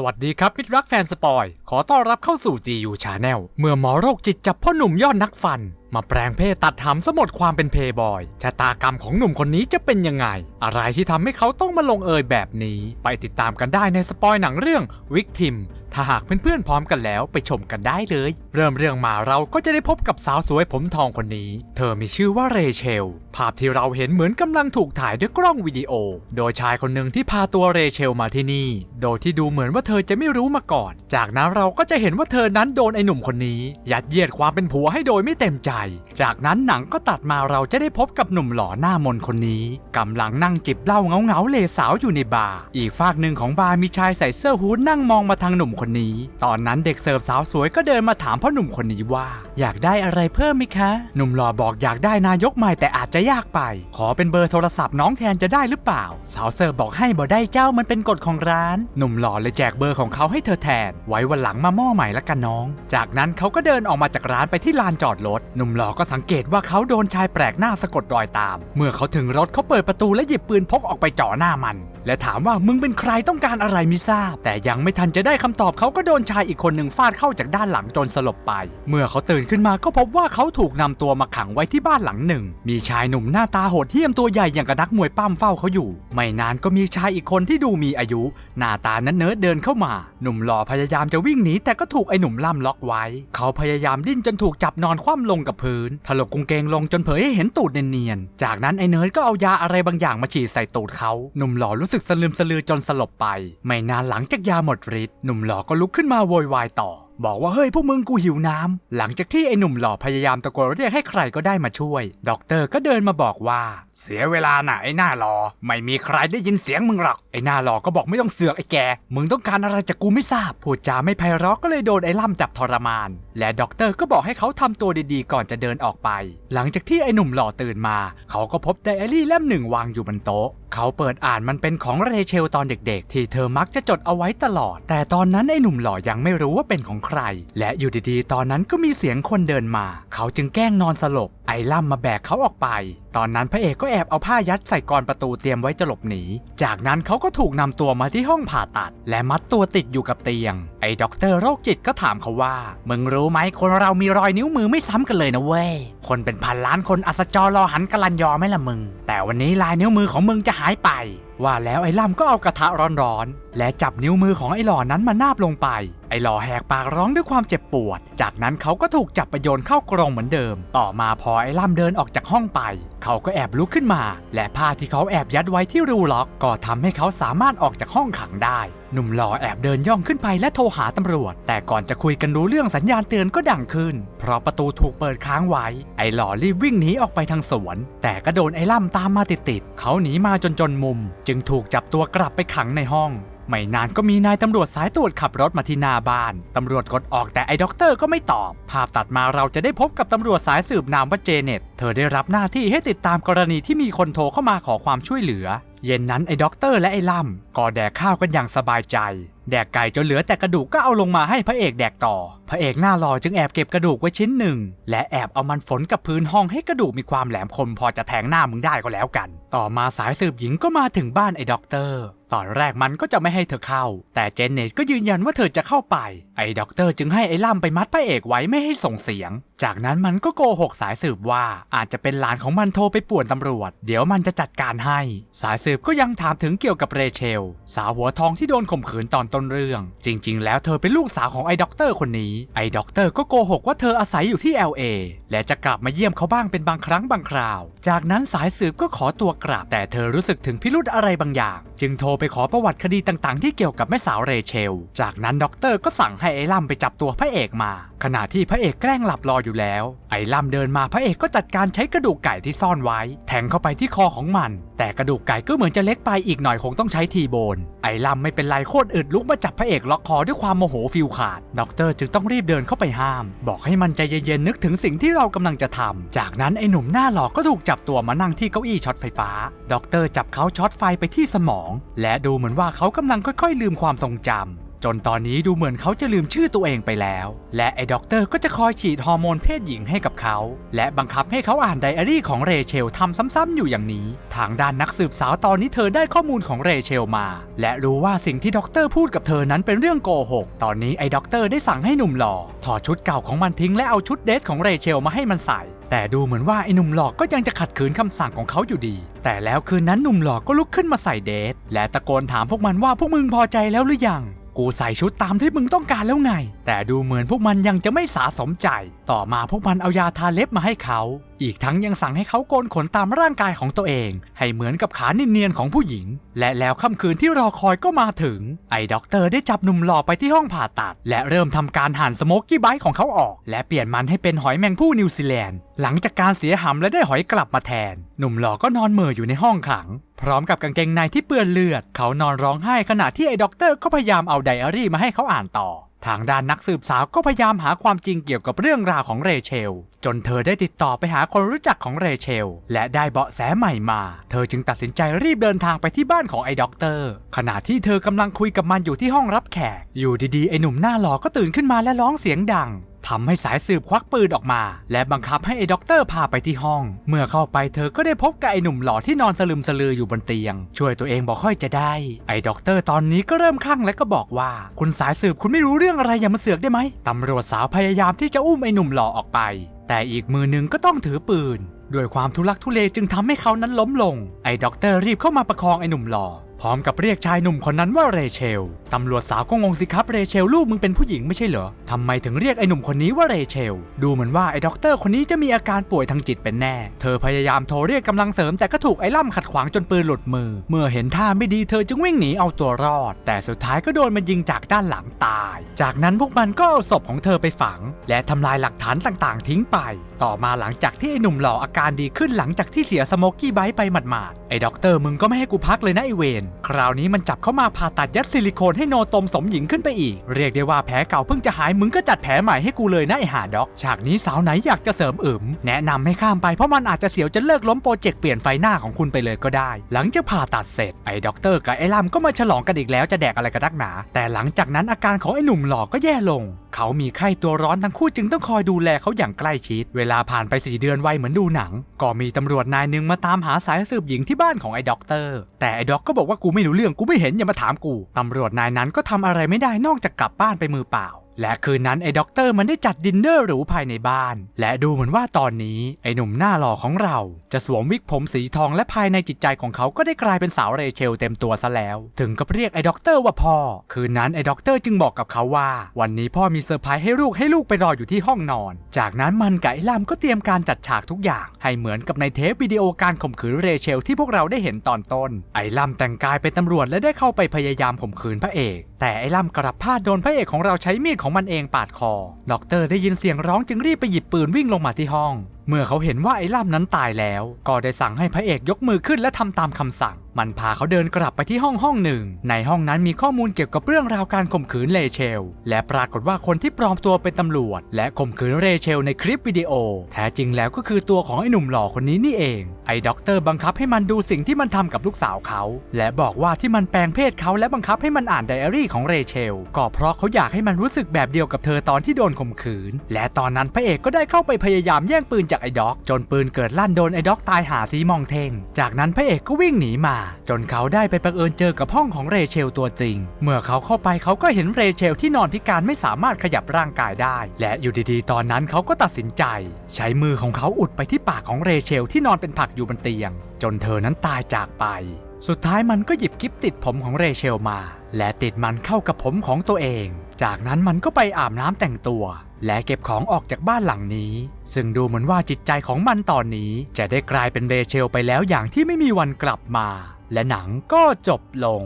สวัสดีครับมิตรรักแฟนสปอย ขอต้อนรับเข้าสู่ GU Channel เมื่อหมอโรคจิตจับพ่อหนุ่มยอดนักฟัน มาแปลงเพศตัดหำสมดความเป็นเพย์บอยชะตากรรมของหนุ่มคนนี้จะเป็นยังไง อะไรที่ทำให้เขาต้องมาลงเอยแบบนี้ ไปติดตามกันได้ในสปอยหนังเรื่องวิกทิมถ้าหากเพื่อนๆพร้อมกันแล้วไปชมกันได้เลย เริ่มเรื่องมาเราก็จะได้พบกับสาวสวยผมทองคนนี้ เธอมีชื่อว่าเรเชล ภาพที่เราเห็นเหมือนกำลังถูกถ่ายด้วยกล้องวิดีโอ โดยชายคนหนึ่งที่พาตัวเรเชลมาที่นี่ โดยที่ดูเหมือนว่าเธอจะไม่รู้มาก่อน จากนั้นเราก็จะเห็นว่าเธอนั้นโดนไอ้หนุ่มคนนี้ ยัดเยียดความเป็นผัวให้โดยไม่เต็มใจจากนั้นหนังก็ตัดมาเราจะได้พบกับหนุ่มหล่อหน้ามนคนนี้กำลังนั่งจิบเหล้าเงาๆเลสาวอยู่ในบาร์อีกฝากหนึ่งของบาร์มีชายใส่เสื้อฮู้ดนั่งมองมาทางหนุ่มคนนี้ ตอนนั้นเด็กเสิร์ฟสาวสวยก็เดินมาถามพ่อหนุ่มคนนี้ว่า อยากได้อะไรเพิ่มไหมคะ หนุ่มหล่อบอกอยากได้นายกใหม่แต่อาจจะยากไป ขอเป็นเบอร์โทรศัพท์น้องแทนจะได้หรือเปล่า สาวเสิร์ฟบอกให้บ่ได้เจ้ามันเป็นกฎของร้าน หนุ่มหล่อเลยแจกเบอร์ของเขาให้เธอแทน ไว้วันหลังมาหม้อใหม่ละกันน้อง จากนั้นเขาก็เดินออกมาจากร้านไปที่ลานจอดรถหนุ่มมหล่อก็สังเกตว่าเขาโดนชายแปลกหน้าสะกดรอยตาม เมื่อเขาถึงรถเขาเปิดประตูและหยิบปืนพกออกไปจ่อหน้ามัน และถามว่ามึงเป็นใครต้องการอะไรมิทราบ แต่ยังไม่ทันจะได้คำตอบเขาก็โดนชายอีกคนหนึ่งฟาดเข้าจากด้านหลังจนสลบไป เมื่อเขาตื่นขึ้นมาก็พบว่าเขาถูกนำตัวมาขังไว้ที่บ้านหลังหนึ่ง มีชายหนุ่มหน้าตาโหดเหี้ยมตัวใหญ่อย่างกระนักมวยปั้มเฝ้าเขาอยู่ ไม่นานก็มีชายอีกคนที่ดูมีอายุ หน้าตานั้นเนิร์ดเดินเข้ามา หนุ่มหล่อพยายามจะวิ่งหนีแต่ก็ถูกไอ้หนุ่มล่ำล็อกไว้ เขาพยายามดิ้นจนถูกจับนอนคว่ำลงกับพื้น ถลกกางเกงลงจนเผยให้เห็นตูดเนียนๆ จากนั้นไอ้เนิร์ดก็เอายาอะไรบางอย่างมาฉีดใส่ตูดเขาหนุ่มหล่อรู้สึกสลืมสลือจนสลบไป ไม่นานหลังจากยาหมดฤทธิ์หนุ่มหล่อก็ลุกขึ้นมาโวยวายต่อบอกว่าเฮ้ยพวกมึงกูหิวน้ำหลังจากที่ไอ้หนุ่มหล่อพยายามตะโกนเรียกให้ใครก็ได้มาช่วย ด็อกเตอร์ก็เดินมาบอกว่า เสียเวลาน่ะไอ้หน้าหลอไม่มีใครได้ยินเสียงมึงหรอก ไอ้หน้าหลอก็บอกไม่ต้องเสือกไอ้แก มึงต้องการอะไรจากกูไม่ทราบ พูดจาไม่ไพเราะก็เลยโดนไอ้ล่ำจับทรมาน และด็อกเตอร์ก็บอกให้เขาทำตัวดีๆ ก่อนจะเดินออกไป หลังจากที่ไอ้หนุ่มหล่อตื่นมา เขาก็พบไดอารี่เล่มหนึ่งวางอยู่บนโต๊ะ เขาเปิดอ่านมันเป็นของเรเชลตอนเด็กๆ ที่เธอมักจะจดเอาไว้ตลอด แต่ตอนนั้นไอ้หนุ่มหล่อยังไม่รู้ว่าเป็นของใคร และอยู่ดีๆ ตอนนั้นก็มีเสียงคนเดินมา เขาจึงแกล้งนอนสลบ ไอ้ล่ำมาแบกเขาออกไป ตอนนั้นพระเอกก็แอบเอาผ้ายัดใส่กรประตูเตรียมไว้จะหลบหนี จากนั้นเขาก็ถูกนำตัวมาที่ห้องผ่าตัด และมัดตัวติดอยู่กับเตียง ไอ้ด็อกเตอร์โรคจิตก็ถามเขาว่า มึงรู้ไหมคนเรามีรอยนิ้วมือไม่ซ้ำกันเลยนะเว้ย คนเป็นพันล้านคนอัศจรรอหันกะลันยอไหมล่ะมึง แต่วันนี้ลายนิ้วมือของมึงจะหายไป ว่าแล้วไอ้ล่ำก็เอากระทะร้อนๆ และจับนิ้วมือของไอ้หล่อนั้นมานาบลงไป ไอ้หล่อแหกปากร้องด้วยความเจ็บปวด จากนั้นเขาก็ถูกจับไปโยนเข้ากรงเหมือนเดิม ต่อมาพอไอ้ล่ำเดินออกจากห้องไป เขาก็แอบลุกขึ้นมา และผ้าที่เขาแอบยัดไว้ที่รูล็อก ก็ทำให้เขาสามารถออกจากห้องขังได้ หนุ่มหล่อแอบเดินย่องขึ้นไปและโทรหาตำรวจ แต่ก่อนจะคุยกันรู้เรื่องสัญญาณเตือนก็ดังขึ้น เพราะประตูถูกเปิดค้างไว้ ไอ้หล่อรีบวิ่งหนีออกไปทางสวน แต่ก็โดนไอ้ล่ำตามมาติดๆเขาหนีมาจนจนมุม จึงถูกจับตัวกลับไปขังในห้อง ไม่นานก็มีนายตำรวจสายตรวจขับรถมาที่หน้าบ้าน ตำรวจกดออกแต่ไอ้ด็อกเตอร์ก็ไม่ตอบ ภาพตัดมาเราจะได้พบกับตำรวจสายสืบนามว่าเจเน็ต เธอได้รับหน้าที่ให้ติดตามกรณีที่มีคนโทรเข้ามาขอความช่วยเหลือ เย็นนั้นไอ้ด็อกเตอร์และไอ้ล่ำก็แดกข้าวกันอย่างสบายใจ แดกไก่จนเหลือแต่กระดูกก็เอาลงมาให้พระเอกแดกต่อ พระเอกหน้าหล่อจึงแอบเก็บกระดูกไว้ชิ้นหนึ่ง และแอบเอามันฝนกับพื้นห้องให้กระดูกมีความแหลมคมพอจะแทงหน้ามึงได้ก็แล้วกัน ต่อมาสายสืบหญิงก็มาถึงบ้านไอ้ด็อกเตอร์ตอนแรกมันก็จะไม่ให้เธอเข้า แต่เจนเนตก็ยืนยันว่าเธอจะเข้าไป ไอ้ด็อกเตอร์จึงให้ไอ้ล่ำไปมัดพระเอกไว้ไม่ให้ส่งเสียง จากนั้นมันก็โกหกสายสืบว่าอาจจะเป็นหลานของมันโทรไปป่วนตำรวจ เดี๋ยวมันจะจัดการให้ สายสืบก็ยังถามถึงเกี่ยวกับเรเชล สาวหัวทองที่โดนข่มขืนตอนต้นเรื่อง จริง ๆ แล้วเธอเป็นลูกสาวของไอ้ด็อกเตอร์คนนี้ ไอ้ด็อกเตอร์ก็โกหกว่าเธออาศัยอยู่ที่ LA และจะกลับมาเยี่ยมเขาบ้างเป็นบางครั้งบางคราว จากนั้นสายสืบก็ขอตัวกลับ แต่เธอรู้สึกถึงพิรุธอะไรบางอย่าง จึงโทรไปขอประวัติคดีต่างๆ ที่เกี่ยวกับแม่สาวเรเชล จากนั้นด็อกเตอร์ก็สั่งให้ไอ้ล่ำไปจับตัวพระเอกมา ขณะที่พระเอกแกล้งหลับรออยู่แล้ว ไอ้ล่ำเดินมาพระเอกก็จัดการใช้กระดูกไก่ที่ซ่อนไว้ แทงเข้าไปที่คอของมัน แต่กระดูกไก่ก็เหมือนจะเล็กไปอีกหน่อยคงต้องใช้ทีโบน ไอ้ลำไม่เป็นไรโคตรอึดลุกมาจับพระเอกล็อกคอด้วยความโมโหฟิลขาดด็อกเตอร์จึงต้องรีบเดินเข้าไปห้าม บอกให้มันใจเย็นๆนึกถึงสิ่งที่เรากำลังจะทำจากนั้นไอ้หนุ่มหน้าหลอก็ถูกจับตัวมานั่งที่เก้าอี้ช็อตไฟฟ้าด็อกเตอร์จับเขาช็อตไฟไปที่สมอง และดูเหมือนว่าเขากำลังค่อยๆ ลืมความทรงจำ จนตอนนี้ดูเหมือนเขาจะลืมชื่อตัวเองไปแล้ว และไอ้ด็อกเตอร์ก็จะคอยฉีดฮอร์โมนเพศหญิงให้กับเขา และบังคับให้เขาอ่านไดอารี่ของเรเชลทำซ้ำๆอยู่อย่างนี้ ทางด้านนักสืบสาวตอนนี้เธอได้ข้อมูลของเรเชลมา และรู้ว่าสิ่งที่ด็อกเตอร์พูดกับเธอนั้นเป็นเรื่องโกหก ตอนนี้ไอ้ด็อกเตอร์ได้สั่งให้หนุ่มหล่อถอดชุดเก่าของมันทิ้งและเอาชุดเดทของเรเชลมาให้มันใส่ แต่ดูเหมือนว่าไอ้หนุ่มหลอกก็ยังจะขัดขืนคำสั่งของเขาอยู่ดี แต่แล้วคืนนั้นหนุ่มหล่อก็ลุกขึ้นมาใส่เดทและตะโกนถามพวกมันว่าพวกมึงพอใจแล้วหรือยัง กูใส่ชุดตามที่มึงต้องการแล้วไง แต่ดูเหมือนพวกมันยังจะไม่สาสมใจ ต่อมาพวกมันเอายาทาเล็บมาให้เขา อีกทั้งยังสั่งให้เขาโกนขนตามร่างกายของตัวเอง ให้เหมือนกับขาเนียนๆของผู้หญิง และแล้วค่ำคืนที่รอคอยก็มาถึง ไอ้ด็อกเตอร์ได้จับหนุ่มหล่อไปที่ห้องผ่าตัด และเริ่มทำการหั่นสโมกกี้ไบต์ของเขาออก และเปลี่ยนมันให้เป็นหอยแมงผู้นิวซีแลนด์ หลังจากการเสียหำและได้หอยกลับมาแทน หนุ่มหล่อก็นอนเหม่ออยู่ในห้องขัง พร้อมกับกางเกงในที่เปื้อนเลือด เขานอนร้องไห้ขณะที่ไอ้ด็อกเตอร์ก็พยายามเอาไดอารี่มาให้เขาอ่านต่อ ทางด้านนักสืบสาวก็พยายามหาความจริงเกี่ยวกับเรื่องราวของเรเชล จนเธอได้ติดต่อไปหาคนรู้จักของเรเชล และได้เบาะแสใหม่มา เธอจึงตัดสินใจรีบเดินทางไปที่บ้านของไอ้ด็อกเตอร์ ขณะที่เธอกำลังคุยกับมันอยู่ที่ห้องรับแขก อยู่ดีๆ ไอ้หนุ่มหน้าหล่อก็ตื่นขึ้นมาและร้องเสียงดัง ทำให้สายสืบควักปืนออกมา และบังคับให้ไอ้ด็อกเตอร์พาไปที่ห้อง เมื่อเข้าไปเธอก็ได้พบกับไอ้หนุ่มหล่อที่นอนสลึมสลืออยู่บนเตียง ช่วยตัวเองบอกค่อยจะได้ ไอ้ด็อกเตอร์ตอนนี้ก็เริ่มคลั่งและก็บอกว่า คุณสายสืบคุณไม่รู้เรื่องอะไรอย่ามาเสือกได้ไหมตำรวจสาวพยายามที่จะอุ้มไอ้หนุ่มหล่อออกไป แต่อีกมือหนึ่งก็ต้องถือปืนด้วยความทุลักทุเลจึงทำให้เขานั้นล้มลง ไอ้ด็อกเตอร์รีบเข้ามาประคองไอ้หนุ่มหล่อ พร้อมกับเรียกชายหนุ่มคนนั้นว่าเรเชล ตำรวจสาวก็งงสิครับเรเชลลูกมึงเป็นผู้หญิงไม่ใช่เหรอ ทำไมถึงเรียกไอ้หนุ่มคนนี้ว่าเรเชล ดูเหมือนว่าไอ้ด็อกเตอร์คนนี้จะมีอาการป่วยทางจิตเป็นแน่ เธอพยายามโทรเรียกกำลังเสริมแต่ก็ถูกไอ้ล่ำขัดขวางจนปืนหลุดมือ เมื่อเห็นท่าไม่ดีเธอจึงวิ่งหนีเอาตัวรอด แต่สุดท้ายก็โดนมันยิงจากด้านหลังตาย จากนั้นพวกมันก็เอาศพของเธอไปฝัง และทำลายหลักฐานต่างๆ ทิ้งไป ต่อมาหลังจากที่ไอ้หนุ่มหล่ออาการดีขึ้นหลังจากที่เสียสโมกกี้ไบต์ไปหมาดๆ ไอ้ด็อกเตอร์มึงก็ไม่ให้กูพักเลยนะไอเวนคราวนี้มันจับเข้ามาผ่าตัดยัดซิลิโคนให้โนตมสมหญิงขึ้นไปอีก เรียกได้ว่าแผลเก่าเพิ่งจะหายมึงก็จัดแผลใหม่ให้กูเลยนะไอหาด็อกฉากนี้สาวไหนอยากจะเสริมอึมแนะนำให้ข้ามไปเพราะมันอาจจะเสียวจะเลิกล้มโปรเจกต์เปลี่ยนไฟหน้าของคุณไปเลยก็ได้ หลังจากผ่าตัดเสร็จไอ้ด็อกเตอร์กับไอ้ลัมก็มาฉลองกันอีกแล้วจะแดกอะไรกันนักหนา แต่หลังจากนั้นอาการของไอ้หนุ่มหล่อก็แย่ลง เขามีไข้ตัวร้อนทั้งคู่จึงต้องคอยดูแลเขาอย่างใกล้ชิด เวลาผ่านไปสี่เดือนไวเหมือนดูหนัง ก็มีตำรวจนายหนึ่งมาตามหาสายสืบหญิงที่บ้านของไอ้ด็อกเตอร์แต่ไอ้ด็อกก็บอกว่ากูไม่รู้เรื่องกูไม่เห็นอย่ามาถามกู ตำรวจนายนั้นก็ทำอะไรไม่ได้นอกจากกลับบ้านไปมือเปล่า และคืนนั้นไอ้ด็อกเตอร์มันได้จัดดินเนอร์หรูภายในบ้าน และดูเหมือนว่าตอนนี้ไอ้หนุ่มหน้าหล่อของเรา จะสวมวิกผมสีทองและภายในจิตใจของเขาก็ได้กลายเป็นสาวเรเชลเต็มตัวซะแล้ว ถึงกับเรียกไอ้ด็อกเตอร์ว่าพ่อ คืนนั้นไอ้ด็อกเตอร์จึงบอกกับเขาว่า วันนี้พ่อมีเซอร์ไพรส์ให้ลูกให้ลูกไปรออยู่ที่ห้องนอน จากนั้นมันกับไอ้ลามก็เตรียมการจัดฉากทุกอย่าง ให้เหมือนกับในเทปวิดีโอการข่มขืนเรเชลที่พวกเราได้เห็นตอนต้น ไอ้ลามแต่งกายเป็นตำรวจและได้เข้าไปพยายามข่มขืนพระเอก แต่ไอ้ล่ำกลับพลาดโดนพระเอกของเราใช้มีดของมันเองปาดคอด็อกเตอร์ได้ยินเสียงร้องจึงรีบไปหยิบปืนวิ่งลงมาที่ห้อง เมื่อเขาเห็นว่าไอ้ล่ำนั้นตายแล้ว ก็ได้สั่งให้พระเอกยกมือขึ้นและทำตามคำสั่ง มันพาเขาเดินกลับไปที่ห้องห้องหนึ่ง ในห้องนั้นมีข้อมูลเกี่ยวกับเรื่องราวการข่มขืนเลเชล และปรากฏว่าคนที่ปลอมตัวเป็นตำรวจ และข่มขืนเรเชลในคลิปวิดีโอ แท้จริงแล้วก็คือตัวของไอ้หนุ่มหล่อคนนี้นี่เอง ไอ้ด็อกเตอร์บังคับให้มันดูสิ่งที่มันทำกับลูกสาวเขา และบอกว่าที่มันแปลงเพศเขาและบังคับให้มันอ่านไดอารี่ของเรเชล ก็เพราะเขาอยากให้มันรู้สึกแบบเดียวกับเธอตอนที่โดนข่มขืน และตอนนั้นพระเอกก็ได้เข้าไปพยายามแย่งปืนจากไอ้ด็อก จนปืนเกิดลั่นโดนไอ้ด็อกตายหาซีมองเทง จากนั้นพระเอกก็วิ่งหนีมา จนเขาได้ไปบังเอิญเจอกับห้องของเรเชลตัวจริง เมื่อเขาเข้าไปเขาก็เห็นเรเชลที่นอนพิการไม่สามารถขยับร่างกายได้ และอยู่ดีๆ ตอนนั้นเขาก็ตัดสินใจ ใช้มือของเขาอุดไปที่ปากของเรเชลที่นอนเป็นผักอยู่บนเตียง จนเธอนั้นตายจากไป สุดท้ายมันก็หยิบกิ๊บติดผมของเรเชลมา และติดมันเข้ากับผมของตัวเอง จากนั้นมันก็ไปอาบน้ำแต่งตัว และเก็บของออกจากบ้านหลังนี้ ซึ่งดูเหมือนว่าจิตใจของมันตอนนี้จะได้กลายเป็นเรเชลไปแล้วอย่างที่ไม่มีวันกลับมา และหนังก็จบลง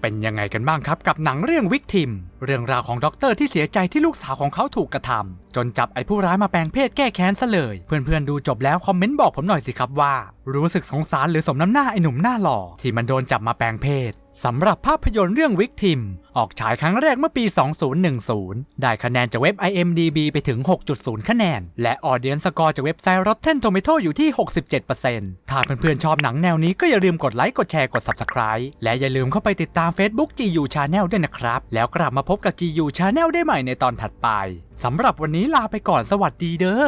เป็นยังไงกันบ้างครับกับหนังเรื่องวิกทิม เรื่องราวของด็อกเตอร์ที่เสียใจที่ลูกสาวของเขาถูกกระทำจนจับไอ้ผู้ร้ายมาแปลงเพศแก้แค้นซะเลย เพื่อนๆดูจบแล้วคอมเมนต์บอกผมหน่อยสิครับว่า รู้สึกสงสารหรือสมน้ำหน้าไอ้หนุ่มหน้าหล่อที่มันโดนจับมาแปลงเพศสำหรับภาพยนตร์เรื่องวิกทิม ออกฉายครั้งแรกเมื่อปี 2010 ได้คะแนนจากเว็บ IMDB ไปถึง 6.0 คะแนน และ Audience Score จากเว็บไซต์ Rotten Tomato อยู่ที่ 67%ถ้าเพื่อนๆชอบหนังแนวนี้ก็อย่าลืมกดไลค์ กดแชร์ กด Subscribe และอย่าลืมเข้าไปติดตาม Facebook GU Channel ด้วยนะครับ แล้วกลับมาพบพบกับ GU Channel ได้ใหม่ในตอนถัดไปสำหรับวันนี้ลาไปก่อนสวัสดีเด้อ